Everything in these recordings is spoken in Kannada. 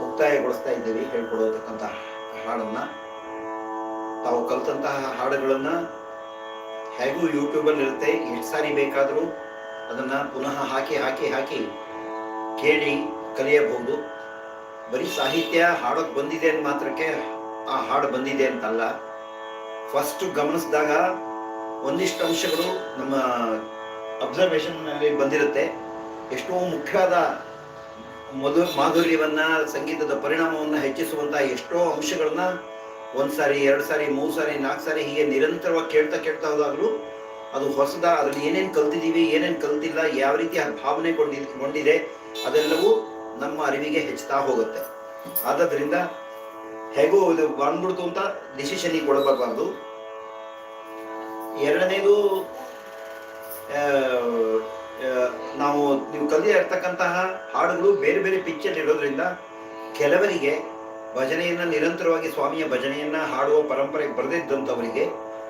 ಮುಕ್ತಾಯಗೊಳಿಸ್ತಾ ಇದ್ದೀವಿ, ಹೇಳ್ಕೊಡತಕ್ಕಂಥ ಹಾಡನ್ನ. ತಾವು ಕಲಿತಂತಹ ಹಾಡುಗಳನ್ನ ಹೇಗೂ ಯೂಟ್ಯೂಬಲ್ಲಿ ಇರುತ್ತೆ ಎಷ್ಟು ಸಾರಿ ಬೇಕಾದರೂ ಅದನ್ನ ಪುನಃ ಹಾಕಿ ಹಾಕಿ ಹಾಕಿ ಕೇಳಿ ಕಲಿಯಬಹುದು. ಬರೀ ಸಾಹಿತ್ಯ ಹಾಡೋಕ್ ಬಂದಿದೆ ಅಂತ ಮಾತ್ರಕ್ಕೆ ಆ ಹಾಡು ಬಂದಿದೆ ಅಂತಲ್ಲ. ಫಸ್ಟ್ ಗಮನಿಸಿದಾಗ ಒಂದಿಷ್ಟು ಅಂಶಗಳು ನಮ್ಮ ಅಬ್ಸರ್ವೇಷನ್ನಲ್ಲಿ ಬಂದಿರುತ್ತೆ. ಎಷ್ಟೋ ಮುಖ್ಯವಾದ ಮಧು ಮಾಧುರ್ಯವನ್ನ ಸಂಗೀತದ ಪರಿಣಾಮವನ್ನ ಹೆಚ್ಚಿಸುವಂತ ಎಷ್ಟೋ ಅಂಶಗಳನ್ನ ಒಂದ್ ಸಾರಿ, ಎರಡ್ ಸಾರಿ, ಮೂರು ಸಾರಿ, ನಾಲ್ಕು ಸಾರಿ ಹೀಗೆ ನಿರಂತರವಾಗಿ ಕೇಳ್ತಾ ಕೇಳ್ತಾ ಹೋದಾಗಲೂ ಅದು ಹೊಸದ, ಅದ್ರಲ್ಲಿ ಏನೇನು ಕಲ್ತಿದ್ದೀವಿ ಏನೇನು ಕಲ್ತಿಲ್ಲ, ಯಾವ ರೀತಿ ಭಾವನೆ ಕೊಂಡಿ ಕೊಂಡಿದೆ ಅದೆಲ್ಲವೂ ನಮ್ಮ ಅರಿವಿಗೆ ಹೆಚ್ಚುತ್ತಾ ಹೋಗುತ್ತೆ. ಆದ್ದರಿಂದ ಹೇಗೋ ಇದು ಬಂದ್ಬಿಡ್ತು ಅಂತ ಡಿಸಿಷನ್ ಕೊಡಬಾರ್ದು ಎರಡನೇದು ನಾವು ನೀವು ಕಲಿಯ ಇರ್ತಕ್ಕಂತಹ ಹಾಡುಗಳು ಬೇರೆ ಬೇರೆ ಪಿಕ್ಚರ್ ಇರೋದ್ರಿಂದ ಕೆಲವರಿಗೆ ಭಜನೆಯನ್ನ ನಿರಂತರವಾಗಿ ಸ್ವಾಮಿಯ ಭಜನೆಯನ್ನ ಹಾಡುವ ಪರಂಪರೆ ಬರೆದಿದ್ದಂಥವರಿಗೆ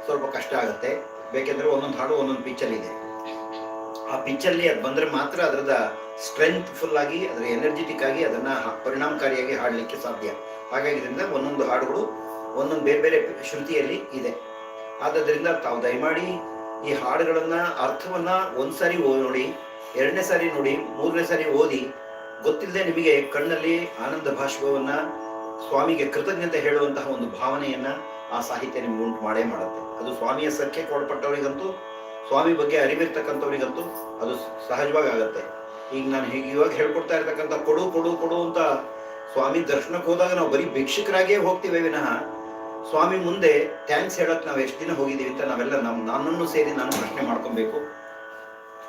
ಸ್ವಲ್ಪ ಕಷ್ಟ ಆಗುತ್ತೆ. ಬೇಕೆಂದ್ರೆ ಒಂದೊಂದು ಹಾಡು ಒಂದೊಂದು ಪಿಚ್ಚಲ್ಲಿ ಇದೆ. ಆ ಪಿಚ್ಚಲ್ಲಿ ಅದು ಬಂದ್ರೆ ಮಾತ್ರ ಅದರದ ಸ್ಟ್ರೆಂತ್ ಫುಲ್ ಆಗಿ, ಅದರ ಎನರ್ಜೆಟಿಕ್ ಆಗಿ ಅದನ್ನ ಪರಿಣಾಮಕಾರಿಯಾಗಿ ಹಾಡಲಿಕ್ಕೆ ಸಾಧ್ಯ. ಹಾಗಾಗಿದ್ರಿಂದ ಒಂದೊಂದು ಹಾಡುಗಳು ಒಂದೊಂದು ಬೇರೆ ಬೇರೆ ಶ್ರುತಿಯಲ್ಲಿ ಇದೆ. ಆದ್ದರಿಂದ ತಾವು ದಯಮಾಡಿ ಈ ಹಾಡುಗಳನ್ನ ಅರ್ಥವನ್ನ ಒಂದ್ಸರಿ ನೋಡಿ ಎರಡನೇ ಸಾರಿ ನೋಡಿ, ಮೂರನೇ ಸಾರಿ ಓದಿ, ಗೊತ್ತಿಲ್ಲದೆ ನಿಮಗೆ ಕಣ್ಣಲ್ಲಿ ಆನಂದ ಭಾಷ್ಪವನ್ನ ಸ್ವಾಮಿಗೆ ಕೃತಜ್ಞತೆ ಹೇಳುವಂತಹ ಒಂದು ಭಾವನೆಯನ್ನ ಆ ಸಾಹಿತ್ಯ ನಿಮ್ಗೆ ಉಂಟು ಮಾಡೇ ಮಾಡುತ್ತೆ. ಅದು ಸ್ವಾಮಿಯ ಸಖ್ಯ ಕೊಡಪಟ್ಟವರಿಗಂತೂ ಸ್ವಾಮಿ ಬಗ್ಗೆ ಅರಿವಿರ್ತಕ್ಕಂಥವರಿಗಂತೂ ಅದು ಸಹಜವಾಗಿ ಆಗುತ್ತೆ. ಈಗ ನಾನು ಹೀಗೆ ಇವಾಗ ಹೇಳ್ಕೊಡ್ತಾ ಇರ್ತಕ್ಕಂಥ ಕೊಡು ಕೊಡು ಕೊಡು ಅಂತ ಸ್ವಾಮಿ ದರ್ಶನಕ್ಕೆ ಹೋದಾಗ ನಾವು ಬರೀ ಭಿಕ್ಷುಕರಾಗಿಯೇ ಹೋಗ್ತೀವಿ ವಿನಃ, ಸ್ವಾಮಿ ಮುಂದೆ ಥ್ಯಾಂಕ್ಸ್ ಹೇಳಕ್ ನಾವು ಎಷ್ಟು ದಿನ ಹೋಗಿದ್ದೀವಿ ಅಂತ ನಾವೆಲ್ಲ ನಮ್ಮ ನನ್ನನ್ನು ಸೇರಿ ನಾನು ಪ್ರಶ್ನೆ ಮಾಡ್ಕೊಬೇಕು.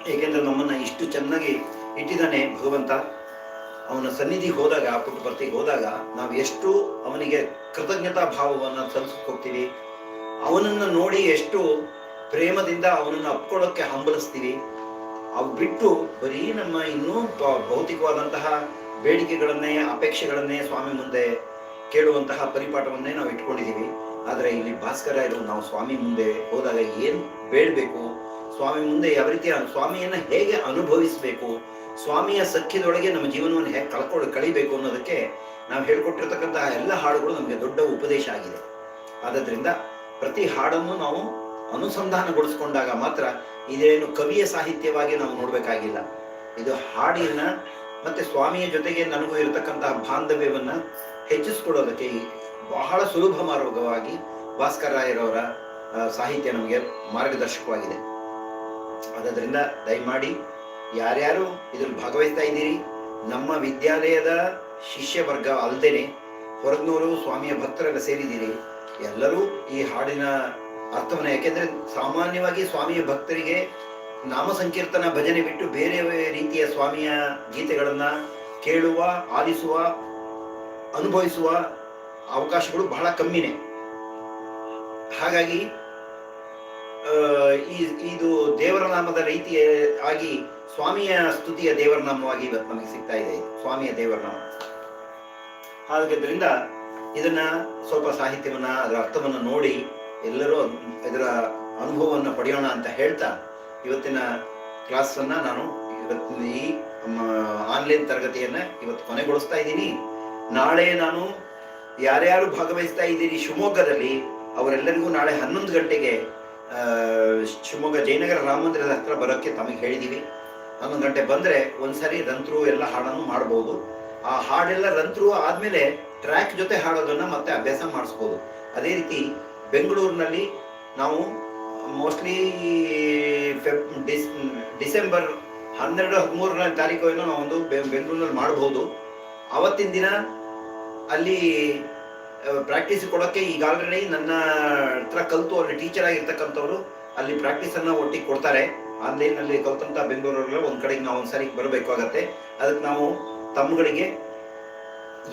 ಏಕೆಂದ್ರೆ ನಮ್ಮನ್ನ ಇಷ್ಟು ಚೆನ್ನಾಗಿ ಇಟ್ಟಿದ್ದಾನೆ ಭಗವಂತ. ಅವನ ಸನ್ನಿಧಿಗೆ ಹೋದಾಗ ಪುಟ್ಟಪರ್ತಿಗೆ ಹೋದಾಗ ನಾವು ಎಷ್ಟು ಅವನಿಗೆ ಕೃತಜ್ಞತಾ ಭಾವವನ್ನು ಸಲ್ಲಿಸಕ್ ಹೋಗ್ತೀವಿ. ಅವನನ್ನ ನೋಡಿ ಎಷ್ಟು ಪ್ರೇಮದಿಂದ ಅವನನ್ನು ಅಪ್ಕೊಳ್ಳೋಕ್ಕೆ ಹಂಬಲಿಸ್ತೀವಿ. ಅವು ಬಿಟ್ಟು ಬರೀ ನಮ್ಮ ಇನ್ನೂ ಭೌತಿಕವಾದಂತಹ ಬೇಡಿಕೆಗಳನ್ನೇ, ಅಪೇಕ್ಷೆಗಳನ್ನೇ ಸ್ವಾಮಿ ಮುಂದೆ ಕೇಳುವಂತಹ ಪರಿಪಾಠವನ್ನೇ ನಾವು ಇಟ್ಕೊಂಡಿದ್ದೀವಿ. ಆದರೆ ಇಲ್ಲಿ ಭಾಸ್ಕರ ಇರೋ, ನಾವು ಸ್ವಾಮಿ ಮುಂದೆ ಹೋದಾಗ ಏನು ಬೇಡಬೇಕು? ಸ್ವಾಮಿ ಮುಂದೆ ಯಾವ ರೀತಿ ಸ್ವಾಮಿಯನ್ನು ಹೇಗೆ ಅನುಭವಿಸಬೇಕು, ಸ್ವಾಮಿಯ ಸಖ್ಯದೊಳಗೆ ನಮ್ಮ ಜೀವನವನ್ನು ಹೇಗೆ ಕಳ್ಕೊಂಡು ಕಳಿಬೇಕು ಅನ್ನೋದಕ್ಕೆ ನಾವು ಹೇಳ್ಕೊಟ್ಟಿರ್ತಕ್ಕಂತಹ ಎಲ್ಲ ಹಾಡುಗಳು ನಮಗೆ ದೊಡ್ಡ ಉಪದೇಶ ಆಗಿದೆ. ಆದ್ದರಿಂದ ಪ್ರತಿ ಹಾಡನ್ನು ನಾವು ಅನುಸಂಧಾನಗೊಳಿಸ್ಕೊಂಡಾಗ ಮಾತ್ರ ಇದೇನು ಕವಿಯ ಸಾಹಿತ್ಯವಾಗಿ ನಾವು ನೋಡಬೇಕಾಗಿಲ್ಲ. ಇದು ಹಾಡಿನ ಮತ್ತೆ ಸ್ವಾಮಿಯ ಜೊತೆಗೆ ನನಗೂ ಇರತಕ್ಕಂತಹ ಬಾಂಧವ್ಯವನ್ನ ಹೆಚ್ಚಿಸ್ಕೊಡೋದಕ್ಕೆ ಬಹಳ ಸುಲಭ ಮಾರ್ಗವಾಗಿ ಭಾಸ್ಕರ ರಾಯರವರ ಸಾಹಿತ್ಯ ನಮಗೆ ಮಾರ್ಗದರ್ಶಕವಾಗಿದೆ. ಆದ್ದರಿಂದ ದಯಮಾಡಿ ಯಾರ್ಯಾರು ಇದ್ರಲ್ಲಿ ಭಾಗವಹಿಸ್ತಾ ಇದ್ದೀರಿ, ನಮ್ಮ ವಿದ್ಯಾಲಯದ ಶಿಷ್ಯ ವರ್ಗ ಅಲ್ಲದೇನೆ ಹೊರಗ್ನೂರು ಸ್ವಾಮಿಯ ಭಕ್ತರೆಲ್ಲ ಸೇರಿದ್ದೀರಿ. ಎಲ್ಲರೂ ಈ ಹಾಡಿನ ಅರ್ಥವನ್ನ, ಯಾಕೆಂದ್ರೆ ಸಾಮಾನ್ಯವಾಗಿ ಸ್ವಾಮಿಯ ಭಕ್ತರಿಗೆ ನಾಮ ಸಂಕೀರ್ತನ ಭಜನೆ ಬಿಟ್ಟು ಬೇರೆ ರೀತಿಯ ಸ್ವಾಮಿಯ ಗೀತೆಗಳನ್ನ ಕೇಳುವ, ಆಲಿಸುವ, ಅನುಭವಿಸುವ ಅವಕಾಶಗಳು ಬಹಳ ಕಮ್ಮಿನೇ. ಹಾಗಾಗಿ ಈ, ಇದು ದೇವರ ನಾಮದ ರೀತಿಯ ಆಗಿ ಸ್ವಾಮಿಯ ಸ್ತುತಿಯ ದೇವರ ನಾಮವಾಗಿ ಇವತ್ತು ನಮಗೆ ಸಿಗ್ತಾ ಇದೆ. ಸ್ವಾಮಿಯ ದೇವರ ನಾಮ. ಹಾಗಾದ್ರಿಂದ ಇದನ್ನ ಸ್ವಲ್ಪ ಸಾಹಿತ್ಯವನ್ನ, ಅದರ ಅರ್ಥವನ್ನ ನೋಡಿ ಎಲ್ಲರೂ ಇದರ ಅನುಭವವನ್ನು ಪಡೆಯೋಣ ಅಂತ ಹೇಳ್ತಾ ಇವತ್ತಿನ ಕ್ಲಾಸ್ ಅನ್ನ ನಾನು ಇವತ್ತಿನ ಈ ಆನ್ಲೈನ್ ತರಗತಿಯನ್ನ ಇವತ್ತು ಕೊನೆಗೊಳಿಸ್ತಾ ಇದ್ದೀನಿ. ನಾಳೆ ನಾನು ಯಾರ್ಯಾರು ಭಾಗವಹಿಸ್ತಾ ಇದ್ದೀರಿ ಶಿವಮೊಗ್ಗದಲ್ಲಿ, ಅವರೆಲ್ಲರಿಗೂ ನಾಳೆ ಹನ್ನೊಂದು ಗಂಟೆಗೆ ಶಿವಮೊಗ್ಗ ಜಯನಗರ ರಾಮ ಮಂದಿರದ ಹತ್ರ ಬರೋಕ್ಕೆ ತಮಗೆ ಹೇಳಿದ್ದೀವಿ ಹನ್ನೊಂದು ಗಂಟೆ ಬಂದರೆ ಒಂದ್ಸರಿ ರಂತ್ರು ಎಲ್ಲ ಹಾಡನ್ನು ಮಾಡ್ಬೋದು. ಆ ಹಾಡೆಲ್ಲ ರಂತ್ರು ಆದಮೇಲೆ ಟ್ರ್ಯಾಕ್ ಜೊತೆ ಹಾಡೋದನ್ನು ಮತ್ತೆ ಅಭ್ಯಾಸ ಮಾಡಿಸ್ಬೋದು. ಅದೇ ರೀತಿ ಬೆಂಗಳೂರಿನಲ್ಲಿ ನಾವು ಮೋಸ್ಟ್ಲಿ ಫೆಬ್ ಡಿಸ್ ಡಿಸೆಂಬರ್ ಹನ್ನೆರಡು, ಹದಿಮೂರನೇ ತಾರೀಕು ಏನೋ ನಾವು ಒಂದು ಬೆ- ಬೆಂಗಳೂರಿನಲ್ಲಿ ಮಾಡ್ಬೋದು. ಅವತ್ತಿನ ದಿನ ಅಲ್ಲಿ ಪ್ರಾಕ್ಟೀಸ್ ಕೊಡೋಕ್ಕೆ ಈಗ ಆಲ್ರೆಡಿ ನನ್ನ ಹತ್ರ ಕಲಿತು, ಅಲ್ಲಿ ಟೀಚರ್ ಆಗಿರ್ತಕ್ಕಂಥವ್ರು, ಅಲ್ಲಿ ಪ್ರಾಕ್ಟೀಸ್ ಅನ್ನ ಒಟ್ಟಿಗೆ ಕೊಡ್ತಾರೆ. ಆನ್ಲೈನ್ ಅಲ್ಲಿ ಕಲ್ತಂತ ಬೆಂಗಳೂರಲ್ಲಿ ಒಂದ್ ಕಡೆಗೆ ನಾವು ಒಂದ್ಸರಿ ಬರಬೇಕಾಗತ್ತೆ ಅದಕ್ಕೆ ನಾವು ತಮ್ಮಗಳಿಗೆ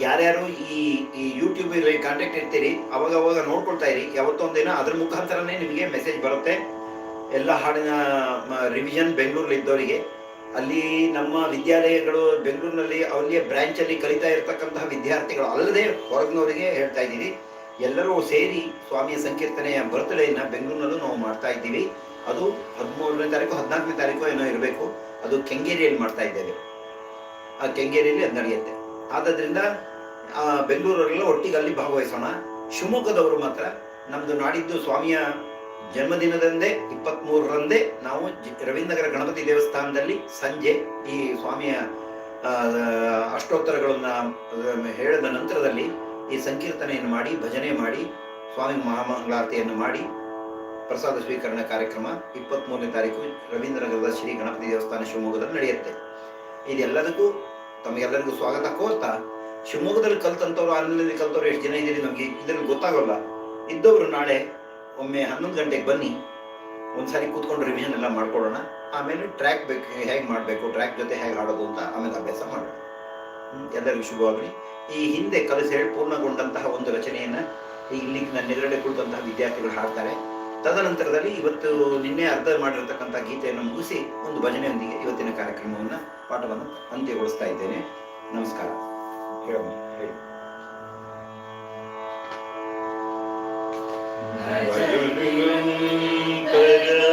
ಯಾರ್ಯಾರು ಈ ಈ ಯೂಟ್ಯೂಬ್ ಕಾಂಟ್ಯಾಕ್ಟ್ ಇರ್ತೀರಿ ಅವಾಗ ಅವಾಗ ನೋಡ್ಕೊಳ್ತಾ ಇರಿ. ಯಾವತ್ತೊಂದಿನ ಅದ್ರ ಮುಖಾಂತರನೇ ನಿಮಗೆ ಮೆಸೇಜ್ ಬರುತ್ತೆ. ಎಲ್ಲ ಹಾಡಿನ ರಿವಿಷನ್ ಬೆಂಗಳೂರಲ್ಲಿ ಇದ್ದವರಿಗೆ. ಅಲ್ಲಿ ನಮ್ಮ ವಿದ್ಯಾಲಯಗಳು ಬೆಂಗಳೂರಿನಲ್ಲಿ ಅಲ್ಲಿಯ ಅಲ್ಲಿ ಕಲಿತಾ ಇರತಕ್ಕಂತಹ ವಿದ್ಯಾರ್ಥಿಗಳು ಅಲ್ಲದೆ ಹೊರಗಿನವರಿಗೆ ಹೇಳ್ತಾ ಇದ್ದೀವಿ. ಎಲ್ಲರೂ ಸೇರಿ ಸ್ವಾಮಿಯ ಸಂಕೀರ್ತನೆಯ ಬರ್ತಡೆಯನ್ನು ಬೆಂಗಳೂರಿನಲ್ಲೂ ನಾವು ಮಾಡ್ತಾ ಇದ್ದೀವಿ. ಅದು ಹದಿಮೂರನೇ ತಾರೀಕು ಹದಿನಾಲ್ಕನೇ ತಾರೀಕು ಏನೋ ಇರಬೇಕು. ಅದು ಕೆಂಗೇರಿಯಲ್ಲಿ ಮಾಡ್ತಾ ಇದ್ದೇವೆ. ಆ ಕೆಂಗೇರಿಯಲ್ಲಿ ಅದು ನಡೆಯುತ್ತೆ. ಆದ್ದರಿಂದ ಆ, ಬೆಂಗಳೂರಲ್ಲೆಲ್ಲ ಒಟ್ಟಿಗೆ ಅಲ್ಲಿ ಭಾಗವಹಿಸೋಣ. ಶಿವಮೊಗ್ಗದವರು ಮಾತ್ರ ನಮ್ದು ನಾಡಿದ್ದು ಸ್ವಾಮಿಯ ಜನ್ಮದಿನದಂದೇ ಇಪ್ಪತ್ತ್ ಮೂರರಂದೇ ನಾವು ರವೀಂದ್ರನಗರ ಗಣಪತಿ ದೇವಸ್ಥಾನದಲ್ಲಿ ಸಂಜೆ ಈ ಸ್ವಾಮಿಯ ಅಷ್ಟೋತ್ತರಗಳನ್ನು ಹೇಳಿದ ನಂತರದಲ್ಲಿ ಈ ಸಂಕೀರ್ತನೆಯನ್ನು ಮಾಡಿ, ಭಜನೆ ಮಾಡಿ, ಸ್ವಾಮಿ ಮಹಾಮಂಗಳಾರತಿಯನ್ನು ಮಾಡಿ, ಪ್ರಸಾದ ಸ್ವೀಕರಣ ಕಾರ್ಯಕ್ರಮ ಇಪ್ಪತ್ತ್ ಮೂರನೇ ತಾರೀಕು ರವೀಂದ್ರನಗರದ ಶ್ರೀ ಗಣಪತಿ ದೇವಸ್ಥಾನ ಶಿವಮೊಗ್ಗದಲ್ಲಿ ನಡೆಯುತ್ತೆ. ಇದೆಲ್ಲದಕ್ಕೂ ತಮಗೆಲ್ಲರಿಗೂ ಸ್ವಾಗತ ಕೋರ್ತಾ, ಶಿವಮೊಗ್ಗದಲ್ಲಿ ಕಲ್ತಂತವ್ರು ಆನ್ಲೈನಲ್ಲಿ ಕಲ್ತವ್ರು ಎಷ್ಟು ಜನ ಇದ್ದೀರಿ ನಮಗೆ ಇದರಲ್ಲಿ ಗೊತ್ತಾಗೋಲ್ಲ. ಇದ್ದವರು ನಾಳೆ ಒಮ್ಮೆ ಹನ್ನೊಂದು ಗಂಟೆಗೆ ಬನ್ನಿ, ಒಂದ್ಸಾರಿ ಕೂತ್ಕೊಂಡು ರಿವಿಷನ್ ಎಲ್ಲ ಮಾಡ್ಕೊಳ್ಳೋಣ. ಆಮೇಲೆ ಟ್ರ್ಯಾಕ್ ಬೇಕು, ಹೇಗೆ ಮಾಡಬೇಕು ಟ್ರ್ಯಾಕ್ ಜೊತೆ ಹೇಗೆ ಆಡೋದು ಅಂತ ಆಮೇಲೆ ಅಭ್ಯಾಸ ಮಾಡೋಣ. ಎಲ್ಲರಿಗೂ ಶುಭವಾಗಲಿ. ಈ ಹಿಂದೆ ಕಲಿಸಿ ಹೇಳಿ ಪೂರ್ಣಗೊಂಡಂತಹ ಒಂದು ರಚನೆಯನ್ನು ಇಲ್ಲಿ ನನ್ನ ಎದುರುಗಡೆ ಕುಳಿತಂತಹ ವಿದ್ಯಾರ್ಥಿಗಳು ಹಾಡ್ತಾರೆ. ತದನಂತರದಲ್ಲಿ ಇವತ್ತು ನಿನ್ನೆ ಅರ್ಧ ಮಾಡಿರತಕ್ಕಂಥ ಗೀತೆಯನ್ನು ಮುಗಿಸಿ ಒಂದು ಭಜನೆಯೊಂದಿಗೆ ಇವತ್ತಿನ ಕಾರ್ಯಕ್ರಮವನ್ನು, ಪಾಠವನ್ನು ಅಂತ್ಯಗೊಳಿಸ್ತಾ ಇದ್ದೇನೆ. ನಮಸ್ಕಾರ. ಹೇಳಿ. भजन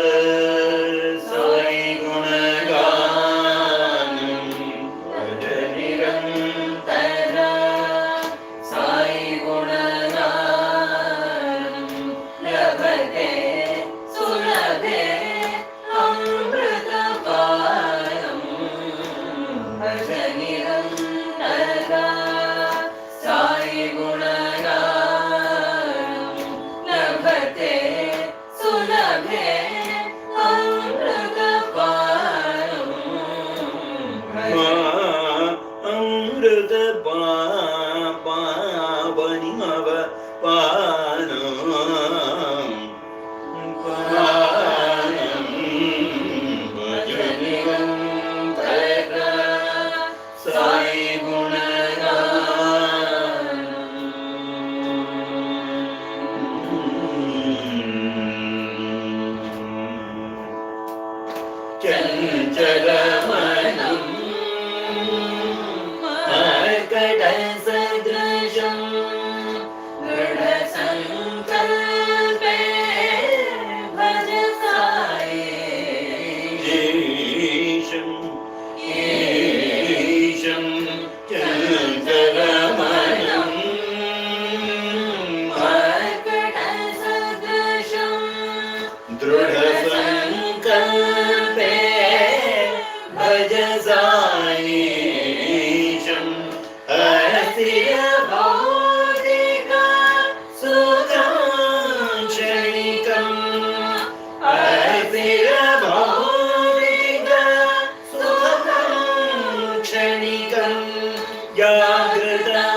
जागृतमाया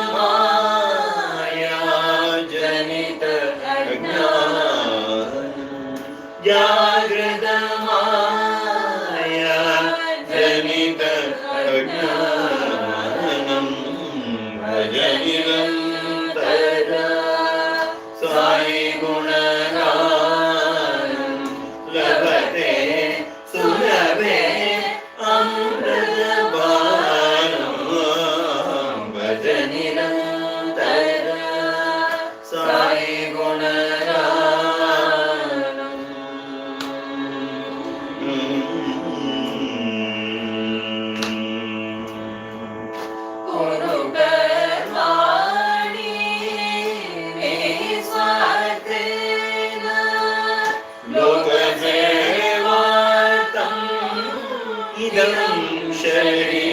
ശരീരം ശരീരം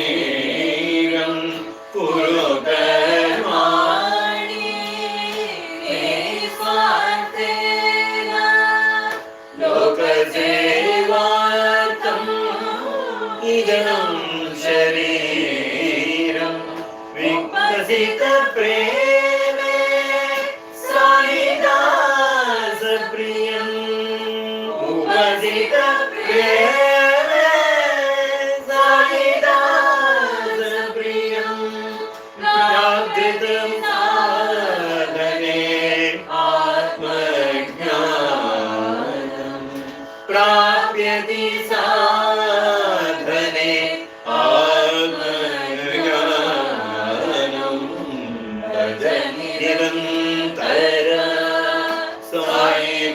भज निरन्तर साई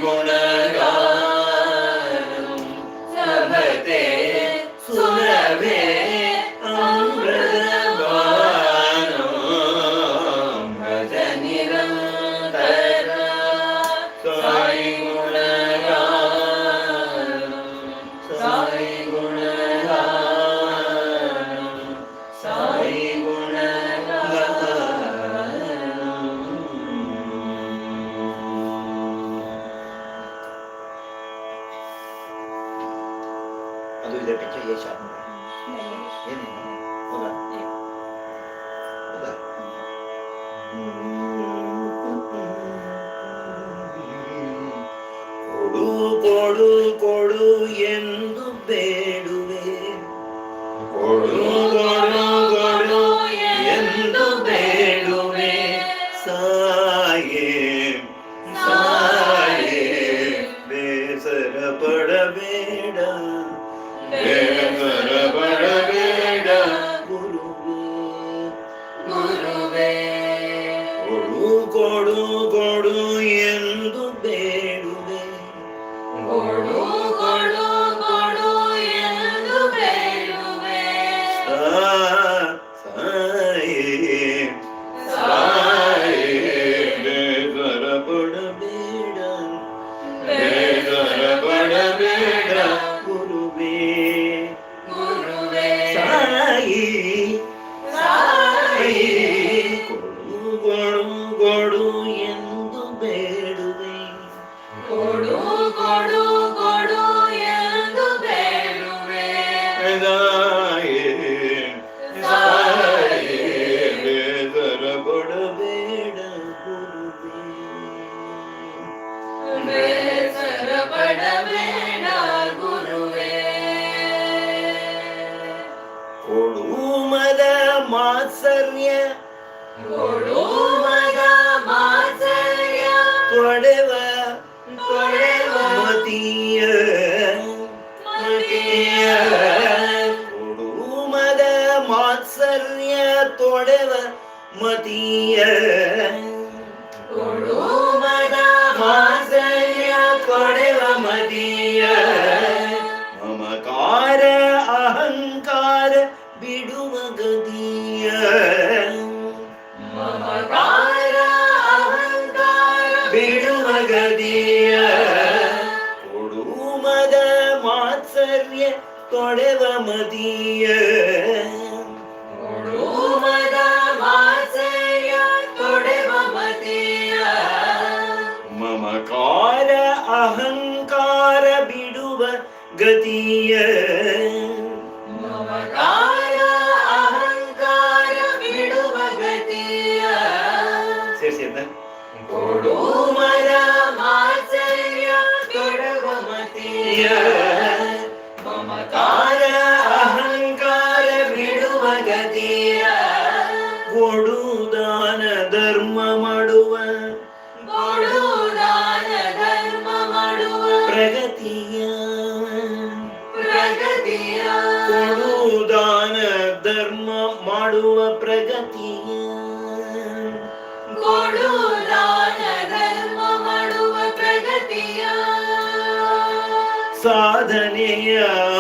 world. ಮಮಕಾರ ಬಿಡುವ ಗದಿಯ ಮಮಕಾರ ಅಹಂಕಾರ ಬಿಡುವ ಗದಿಯ ಕೊಡುಮದ ಮಾತ್ಸರ್ಯ ತೊಡೆವ ಮದೀಯ ಕೊಡುಮದ ಮಾತ್ಸರ್ಯ ತೊಡೆವ ಮದೀಯ ಮಮಕಾರ ಅಹಂಕಾರ ಬಿಡುವ ಗತಿಯ Yeah. yeah.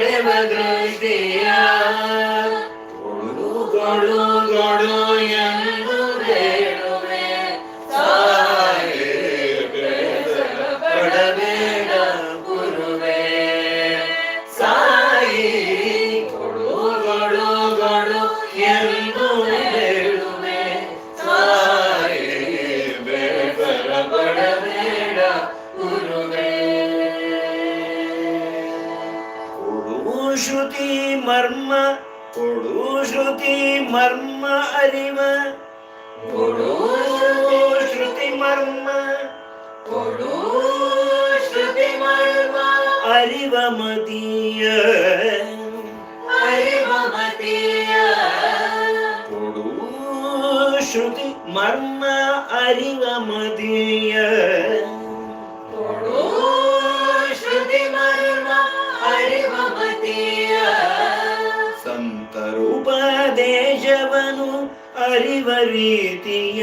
ನಡೆವ ಗೃತಿಯ மர்ம அறிவமதிய ಸಂತರುಪದೇಶವನು ಅರಿವ ರೀತಿಯ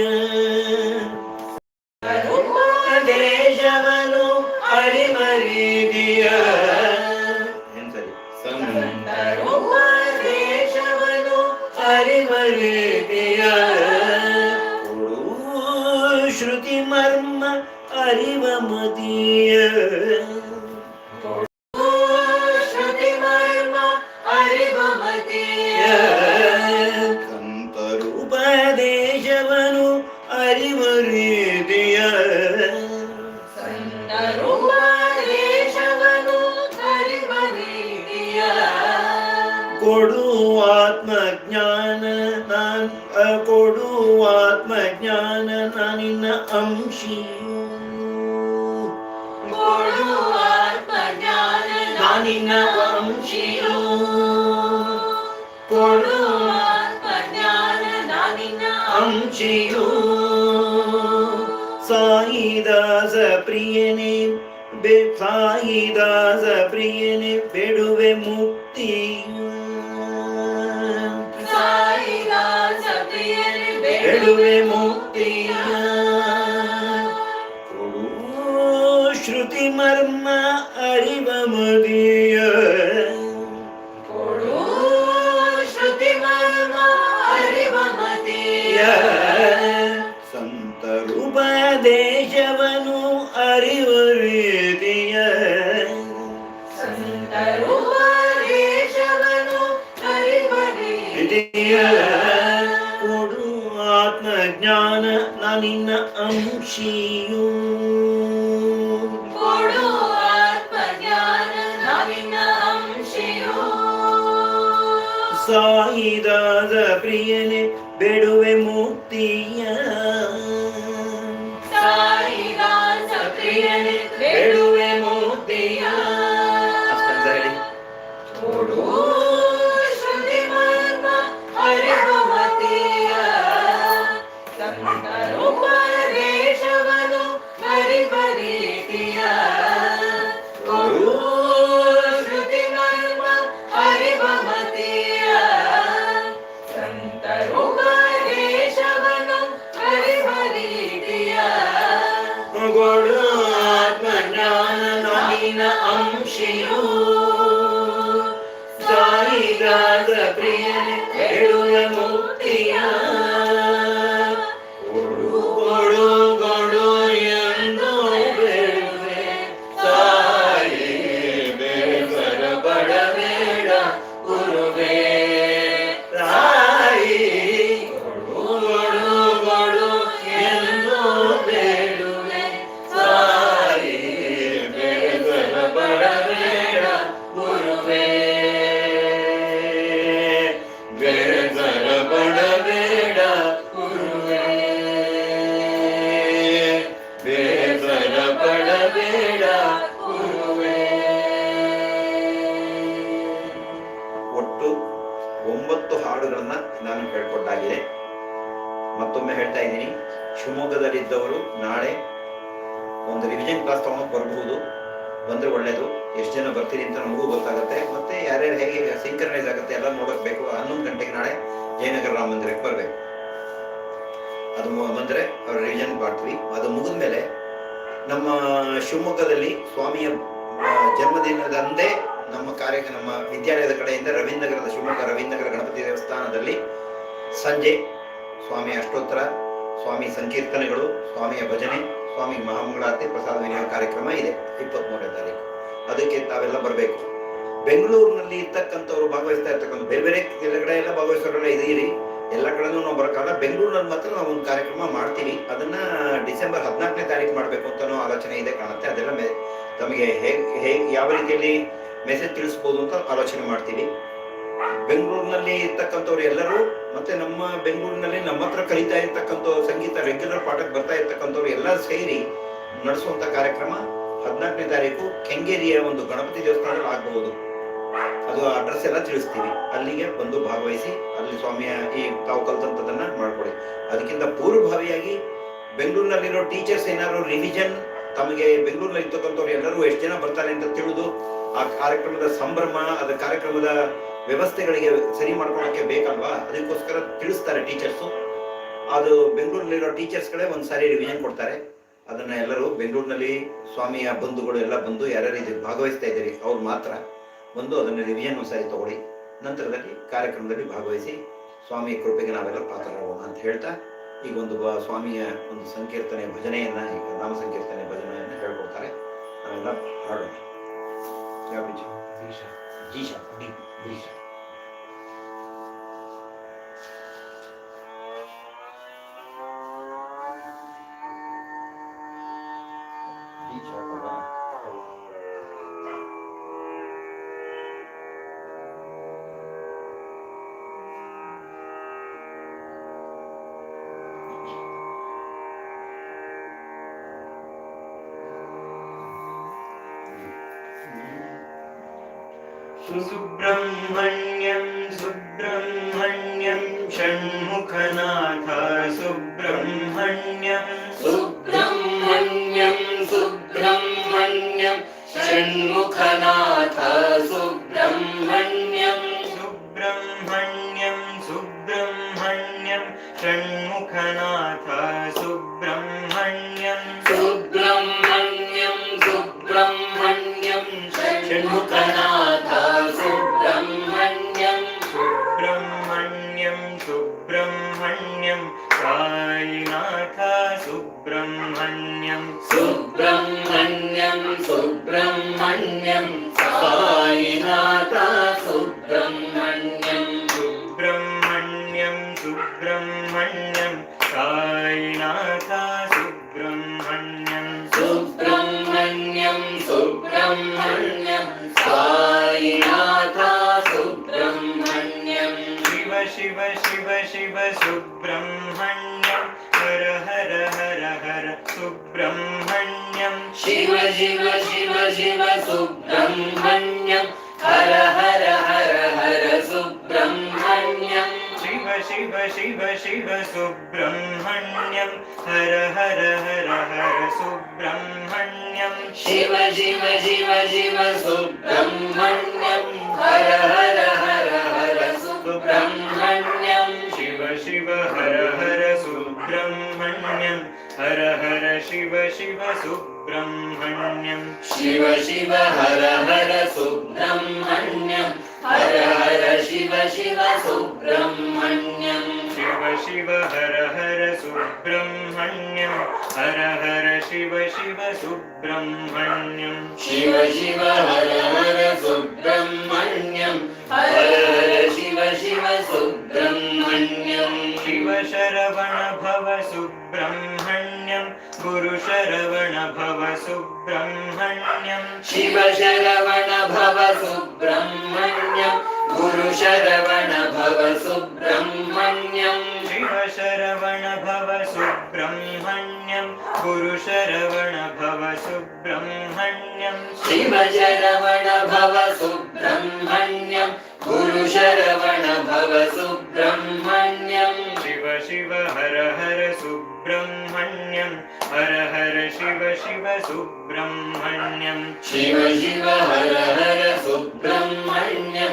ಅರಿವ ರೀತಿಯ ಕೊಡು ಆತ್ಮಜ್ಞಾನ ನಾನ್ ಕೊಡು ಆತ್ಮಜ್ಞಾನ ನಾನಿನ್ನ ಅಂಶಿಯು ஞானினவம் சீரோ பொழுவார் ஞானினம் சீரோ சாயிதாச பிரியனே சாயிதாச பிரியனே பெடுவே முக்தி பெடுவே முக்தி ಶ್ರುತಿ ಮರ್ಮ ಅರಿವ ಮದಿಯ ಕೊಡು ಶ್ರುತಿ ಮರ್ಮ ಅರಿವ ಮತಿಯ ಸಂತರುಪದೇಶವನು ಅರಿವ ರೀತಿಯ ಸಂತರುವ ದೇಶವನು ಅರಿವ ರೀತಿಯ ರೀತಿಯ ಕೊಡು ಆತ್ಮಜ್ಞಾನ ನಾನಿನ್ನ ಅಂಶಿಯು ಕ್ಲಾಸ್ ತಗೊಂಡೋಗಿ ಬರಬಹುದು. ಬಂದ್ರೆ ಒಳ್ಳೇದು. ಎಷ್ಟು ಜನ ಬರ್ತೀರಿ ಅಂತ ನಮಗೂ ಗೊತ್ತಾಗುತ್ತೆ. ಮತ್ತೆ ಯಾರ್ಯಾರು ಹೇಗೆ ಸಿಂಕ್ರನೈಸ್ ಆಗುತ್ತೆ ಎಲ್ಲ ನೋಡಕ್ ಬೇಕು. ಹನ್ನೊಂದು ಗಂಟೆಗೆ ನಾಳೆ ಜಯನಗರ ರಾಮ ಮಂದಿರಕ್ಕೆ ಬರಬೇಕು. ಅದು ಬಂದ್ರೆ ಅವ್ರ ರಿವಿಷನ್ ಮಾಡ್ತೀವಿ. ಅದು ಮುಗಿದ ಮೇಲೆ ನಮ್ಮ ಶಿವಮೊಗ್ಗದಲ್ಲಿ ಸ್ವಾಮಿಯ ಜನ್ಮದಿನದಂದೇ ನಮ್ಮ ಕಾರ್ಯ, ನಮ್ಮ ವಿದ್ಯಾಲಯದ ಕಡೆಯಿಂದ ರವೀಂದ್ರನಗರದ ಶಿವಮೊಗ್ಗ ರವೀಂದ್ರನಗರ ಗಣಪತಿ ದೇವಸ್ಥಾನದಲ್ಲಿ ಸಂಜೆ ಸ್ವಾಮಿ ಅಷ್ಟೋತ್ತರ, ಸ್ವಾಮಿ ಸಂಕೀರ್ತನೆಗಳು, ಸ್ವಾಮಿಯ ಭಜನೆ ಸ್ವಾಮಿ ಮಹಾಮಂಗಳಾರತಿ ಪ್ರಸಾದ ವಿನಿಯೋಗ ಕಾರ್ಯಕ್ರಮ ಇದೆ, ಇಪ್ಪತ್ಮೂರನೇ ತಾರೀಕು. ಅದಕ್ಕೆ ತಾವೆಲ್ಲ ಬರಬೇಕು. ಬೆಂಗಳೂರಿನಲ್ಲಿ ಇರ್ತಕ್ಕಂಥವ್ರು ಭಾಗವಹಿಸ್ತಾ ಇರ್ತಕ್ಕಂಥ ಬೇರೆ ಬೇರೆ ಕಡೆ ಎಲ್ಲ ಭಾಗವಹಿಸೋರೆಲ್ಲ ಇದೀರಿ ಎಲ್ಲ ಕಡೆನೂ ನಾವು ಬರೋಕ್ಕಾಗಲ್ಲ ಬೆಂಗಳೂರಿನಲ್ಲಿ ಮಾತ್ರ ನಾವು ಒಂದು ಕಾರ್ಯಕ್ರಮ ಮಾಡ್ತೀವಿ. ಅದನ್ನ ಡಿಸೆಂಬರ್ ಹದಿನಾಲ್ಕನೇ ತಾರೀಕು ಮಾಡಬೇಕು ಅಂತನೂ ಆಲೋಚನೆ ಇದೆ ಕಾಣುತ್ತೆ. ಅದೆಲ್ಲ ಮೆ ತಮಗೆ ಹೇಗೆ ಹೇಗೆ ಯಾವ ರೀತಿಯಲ್ಲಿ ಮೆಸೇಜ್ ತಿಳಿಸ್ಬೋದು ಅಂತ ಆಲೋಚನೆ ಮಾಡ್ತೀವಿ. ಬೆಂಗಳೂರಿನಲ್ಲಿ ಇರ್ತಕ್ಕಂಥವ್ರು ಎಲ್ಲರೂ, ಮತ್ತೆ ನಮ್ಮ ಬೆಂಗಳೂರಿನಲ್ಲಿ ನಮ್ಮ ಹತ್ರ ಕಲಿತಾ ಇರ್ತಕ್ಕಂಥ ಸಂಗೀತ ರೆಗ್ಯುಲರ್ ಪಾಠಕ್ಕೆ ಬರ್ತಾ ಇರ್ತಕ್ಕಂಥವ್ರು ಎಲ್ಲ ಸೇರಿ ನಡೆಸುವಂತ ಕಾರ್ಯಕ್ರಮ ಹದಿನಾಲ್ಕನೇ ತಾರೀಕು ಕೆಂಗೇರಿಯ ಒಂದು ಗಣಪತಿ ದೇವಸ್ಥಾನದಲ್ಲಿ ಆಗಬಹುದು ಅದು ಅಡ್ರೆಸ್ ಎಲ್ಲ ತಿಳಿಸ್ತೀವಿ. ಅಲ್ಲಿಗೆ ಬಂದು ಭಾಗವಹಿಸಿ, ಅಲ್ಲಿ ಸ್ವಾಮಿಯ ಈ ತಾವು ಕಲ್ತಂತದನ್ನ ಮಾಡ್ಕೊಡಿ. ಅದಕ್ಕಿಂತ ಪೂರ್ವಭಾವಿಯಾಗಿ ಬೆಂಗಳೂರಿನಲ್ಲಿರೋ ಟೀಚರ್ಸ್ ಏನಾದ್ರು ರಿವಿಷನ್ ತಮಗೆ ಬೆಂಗಳೂರಿನಲ್ಲಿ ಇರ್ತಕ್ಕಂಥವ್ರು ಎಲ್ಲರೂ ಎಷ್ಟು ಜನ ಬರ್ತಾರೆ ಅಂತ ತಿಳಿದು ಆ ಕಾರ್ಯಕ್ರಮದ ಸಂಭ್ರಮ, ಅದ ಕಾರ್ಯಕ್ರಮದ ವ್ಯವಸ್ಥೆಗಳಿಗೆ ಸರಿ ಮಾಡ್ಕೊಳಕ್ಕೆ ಬೇಕಲ್ವಾ? ಅದಕ್ಕೋಸ್ಕರ ತಿಳಿಸ್ತಾರೆ ಟೀಚರ್ಸು ಅದು ಬೆಂಗಳೂರಿನಲ್ಲಿರೋ ಟೀಚರ್ಸ್ಗಳೇ ಒಂದ್ಸಾರಿ ರಿವಿಷನ್ ಕೊಡ್ತಾರೆ. ಅದನ್ನ ಎಲ್ಲರೂ ಬೆಂಗಳೂರಿನಲ್ಲಿ ಸ್ವಾಮಿಯ ಬಂಧುಗಳು ಎಲ್ಲ ಬಂದು ಯಾರ್ಯಾರು ಇದಕ್ಕೆ ಭಾಗವಹಿಸ್ತಾ ಇದ್ದೀರಿ, ಅವ್ರು ಮಾತ್ರ ಬಂದು ಅದನ್ನ ರಿವಿಷನ್ ಒಂದ್ಸಾರಿ ತಗೊಳ್ಳಿ. ನಂತರದಲ್ಲಿ ಕಾರ್ಯಕ್ರಮದಲ್ಲಿ ಭಾಗವಹಿಸಿ ಸ್ವಾಮಿ ಕೃಪೆಗೆ ನಾವೆಲ್ಲ ಪಾತ್ರರಾಗೋಣ ಅಂತ ಹೇಳ್ತಾ, ಈಗ ಒಂದು ಸ್ವಾಮಿಯ ಒಂದು ಸಂಕೀರ್ತನೆ ಭಜನೆಯನ್ನ, ಈಗ ನಾಮ ಸಂಕೀರ್ತನೆ ಭಜನೆಯನ್ನ ಹೇಳ್ಕೊಡ್ತಾರೆ. ನಾವೆಲ್ಲ ಹಾಡೋಣ. 理想不理想。सुब्रह्मण्यं सुब्रह्मण्यं हर हर हर हर सुब्रह्मण्यं शिव शिव शिव शिव सुब्रह्मण्यं हर हर हर हर सुब्रह्मण्यं शिव शिव शिव शिव सुब्रह्मण्यं हर हर हर हर सुब्रह्मण्यं शिव शिव शिव शिव सुब्रह्मण्यं हर हर हर हर सुब्रह्मण्यं शिव हर हर सुब्रह्मण्यं हर हर शिव शिव सुब्रह्मण्यं शिव शिव हर हर सुब्रह्मण्यं हर हर शिव शिव सुब्रह्मण्यं शिव शिव हर हर सुब्रह्मण्यं हर हर शिव शिव सुब्रह्मण्यं शिव शिव हर हर सुब्रह्मण्यं हर हर शिव शिव सुब्रह्मण्यं शिव शरवण भव सुब्रह्मण्यं गुरु शरवण भव सुब्रह्मण्यं शिवशरवणभव सुब्रह्मण्यम् भव सुब्रह्मण्यं गुरु शरवण भव सुब्रह्मण्यं शिव शरवण भव सुब्रह्मण्यं गुरु शरवण भव सुब्रह्मण्यं शिव शरवण भव सुब्रह्मण्यं गुरु शरवण भव सुब्रह्मण्यं शिव शिव हर हर सुब्रह्मण्यं हर हर शिव शिव सुब्रह्मण्यं शिव शिव हर हर सुब्रह्मण्यं हर हर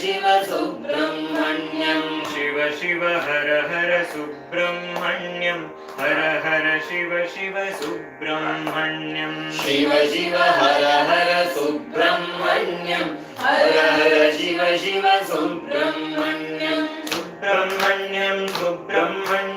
शिव शिव सुब्रह्मण्यं शिव शिव हर हर सुब्रह्मण्यं हर हर शिव शिव सुब्रह्मण्यं शिव शिव हर हर सुब्रह्मण्यं हर हर शिव शिव सुब्रह्मण्यं सुब्रह्मण्यं सुब्रह्मण्यं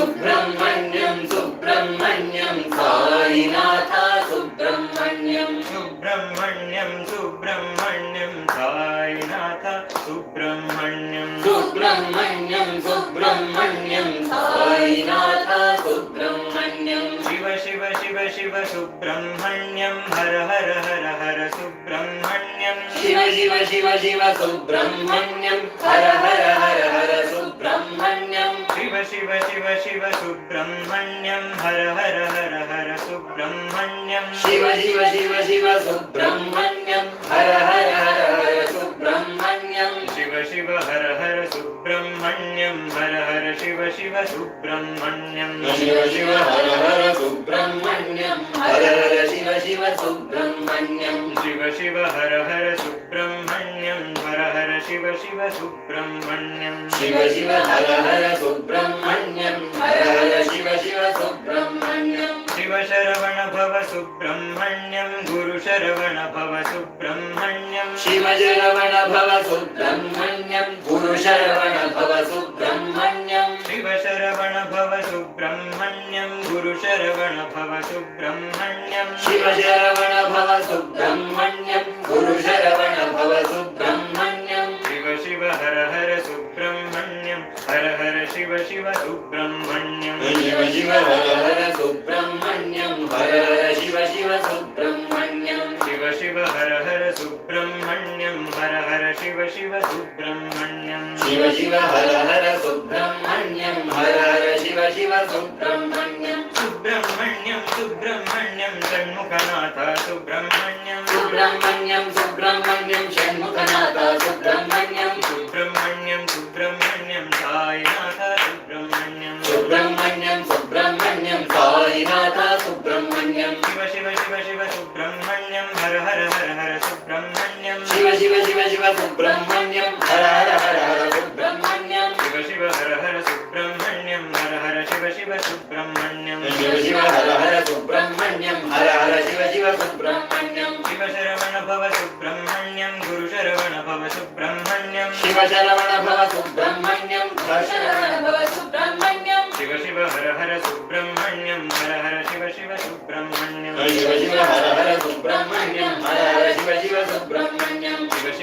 सुब्रह्मण्यं सुब्रह्मण्यं साईनाथ सुब्रह्मण्यं। सुब्रह्मण्यं सुब्रह्मण्यं साईनाथ सुब्रह्मण्यं। सुब्रह्मण्यं सुब्रह्मण्यं साईनाथ सुब्रह्मण्यं। शिव शिव शिव शिव सुब्रह्मण्यं हर हर हर हर सुब्रह्मण्यं। शिव शिव शिव शिव सुब्रह्मण्यं हर हर हर हर सुब्रह्मण्यं। शिव शिव शिव शिव सुब्रह्मण्यं हर हर हर हर सुब्रह्मण्यं शिव शिव शिव शिव सुब्रह्मण्यं हर हर हर हर सुब्रह्मण्यं शिव शिव हर हर सुब्रह्मण्यं हर हर शिव शिव सुब्रह्मण्यं शिव शिव हर हर सुब्रह्मण्यं हर हर शिव शिव सुब्रह्मण्यं शिव शिव हर हर सुब्रह्मण्यं हर हर शिव शिव सुब्रह्मण्यं शिव शिव हर हर सुब्रह्मण्यं गुरु शरवण भव सुब्रह्मण्यं शिव शरवण भव सुब्रह्मण्यं गुरु शरवण भव सुब्रह्मण्यं शिव शरवण भव सुब्रह्मण्यं गुरु शरवण भव सुब्रह्मण्यं शिव शरवण भव सुब्रह्मण्यं गुरु शरवण भव सुब्रह्मण्यं शिव शिव सुब्रह्मण्यं शिव शिव हर हर सुब्रह्मण्यं हर हर शिव शिव सुब्रह्मण्यं शिव शिव हर हर सुब्रह्मण्यं हर हर शिव शिव सुब्रह्मण्यं शिव शिव हर हर सुब्रह्मण्यं हर हर शिव शिव सुब्रह्मण्यं सुब्रह्मण्यं सुब्रह्मण्यं षण्मुखनाथ सुब्रह्मण्यं सुब्रह्मण्यं सुब्रह्मण्यं शिव शिव शिव सुब्रह्मण्यं हर हर हर हर सुब्रह्मण्यं शिव शिव हर हर सुब्रह्मण्यं हर हर शिव शिव सुब्रह्मण्यं शिव शिव हर हर सुब्रह्मण्यं हर हर शिव शिव सुब्रह्मण्यं शिव शरवण भव सुब्रह्मण्यं गुरु शरवण भव सुब्रह्मण्यं शिव शरवण भव सुब्रह्मण्यं हर शरवण भव सुब्रह्मण्यं शिव शिव हर हर सुब्रह्मण्यं हर हर शिव शिव सुब्रह्मण्यं शिव शिव हर हर सुब्रह्मण्यं हर हर शिव शिव सुब्रह्मण्यं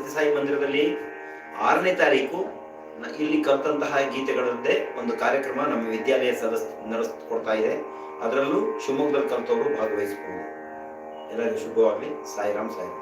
ಸತ್ಯಸಾಯಿ ಮಂದಿರದಲ್ಲಿ ಆರನೇ ತಾರೀಕು ಇಲ್ಲಿ ಕಲ್ತಂತಹ ಗೀತೆಗಳದ್ದೇ ಒಂದು ಕಾರ್ಯಕ್ರಮ ನಮ್ಮ ವಿದ್ಯಾಲಯ ಸದಸ್, ನಡೆಸ್ಕೊಡ್ತಾ ಇದೆ. ಅದರಲ್ಲೂ ಶಿವಮೊಗ್ಗದಲ್ಲಿ ಕಲ್ತವರು ಭಾಗವಹಿಸಬಹುದು ಎಲ್ಲರಿಗೂ ಶುಭವಾಗಲಿ. ಸಾಯಿರಾಮ್ ಸಾಯಿರಾಮ್.